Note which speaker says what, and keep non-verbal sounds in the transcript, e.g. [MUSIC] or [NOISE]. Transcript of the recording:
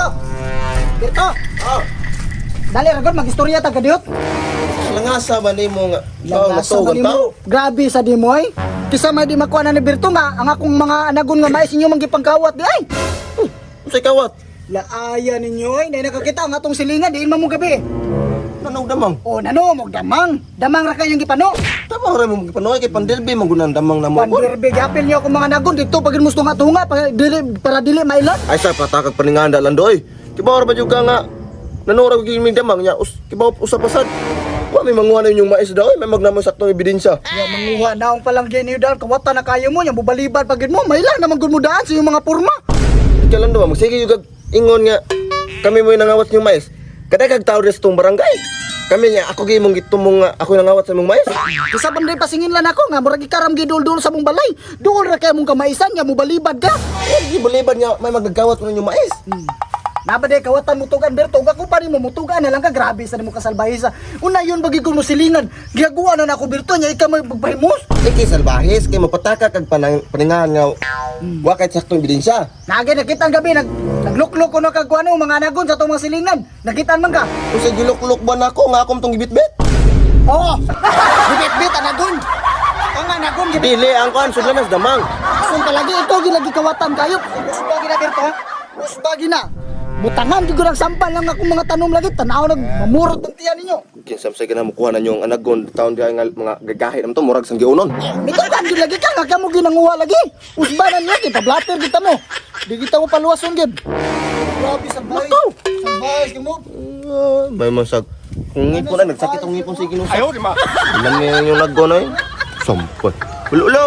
Speaker 1: Berto! Berto!
Speaker 2: Ah,
Speaker 1: Dali, ragod, mag-istorya ta kadiyot.
Speaker 2: langasa ba ni mo nga? Ikaw
Speaker 1: Langasa ba di mo? Grabe sa di mo, eh. Kisa may di makuha na ni Berto nga, ang akong mga anagon nga mais inyo manggipangkawat di ay.
Speaker 2: Unsay kawat?
Speaker 1: Laaya ninyo, ay, na nakakita ang atong silingan, diin mo gabi.
Speaker 2: Nanaw damang.
Speaker 1: O, nano, mo damang. Damang ra kayong gipano.
Speaker 2: Tama ra mo gipanoy kay pandilbi magunan damang na mo.
Speaker 1: Pandirbe, gapil niyo akong mga nagon dito pag mo tunga-tunga para dili, para dili mailan.
Speaker 2: Ay sa patakag paninganda lang doy. Kibaw ra ba jud ka nga nanura ko giming damang niya us kibaw usap-asad. Wa may manguha na yung mais daw, may magnamo saktong ebidensya.
Speaker 1: Ya manguha naong palang gini dal kawata na kayo mo, yung bubalibad pagid mo, mailan naman gud mo daan sa iyong mga porma.
Speaker 2: Ikaw lang daw magsige yung gag- ingon nga kami mo yung nangawat yung mais. Kada kag tao res tong barangay. Kami niya ako gi mong gitumong nga ako nangawat sa mong mais.
Speaker 1: Isa banday pasingin lang ako nga murag ikaram gidul-dul sa mong balay. Duol ra kay mong kamaisan nga mubalibad ka.
Speaker 2: Ay, gibalibad nga may magagawat mo yung mais.
Speaker 1: Hmm. Nabade kawatan mo tugan berto nga ko pa mo mutugan na lang ka grabe sa mo kasalbahisa. Una yun bagi ko mo silingan. Giaguan na nako berto nya ikaw may magpahimos.
Speaker 2: Iki salbahis kay mapataka kag panang paningahan nga wa kay saktong ebidensya.
Speaker 1: Nagi nakita ang gabi nag nagluklok ko na kag ano mga nagon sa tong mga silingan. Nakita man ka?
Speaker 2: Kung sa gilok-lok ba nako nga akong tong gibitbit?
Speaker 1: Oo. [LAUGHS] Bibit-bit ang nagon. Ang nga nagon gibit.
Speaker 2: Dili ang kuan sudlanas damang.
Speaker 1: Kung palagi ito ginagi kawatan kayo. Usbagi na berto. Usbagi na. Butangan di ko lang sampal lang akong mga tanom lagi. Tanaw nag mamurot ng tiyan ninyo.
Speaker 2: Kinsam sa gina mukuha na yung anagon taon diay nga mga gagahit am to murag sang giunon.
Speaker 1: Ito kan di lagi ka nga kamo ginanguha lagi. Usbanan niya kita blatter kita mo. Di kita mo paluwason gid. Grabe sa bahay.
Speaker 2: Nako!
Speaker 1: Sa bahay mo.
Speaker 2: Ah, may masag. Kung ngipon na nagsakit ang ngipon sa ginusa. Ayaw di ma. Alam niyo yung naggon ay. Sampot. Ulo ulo.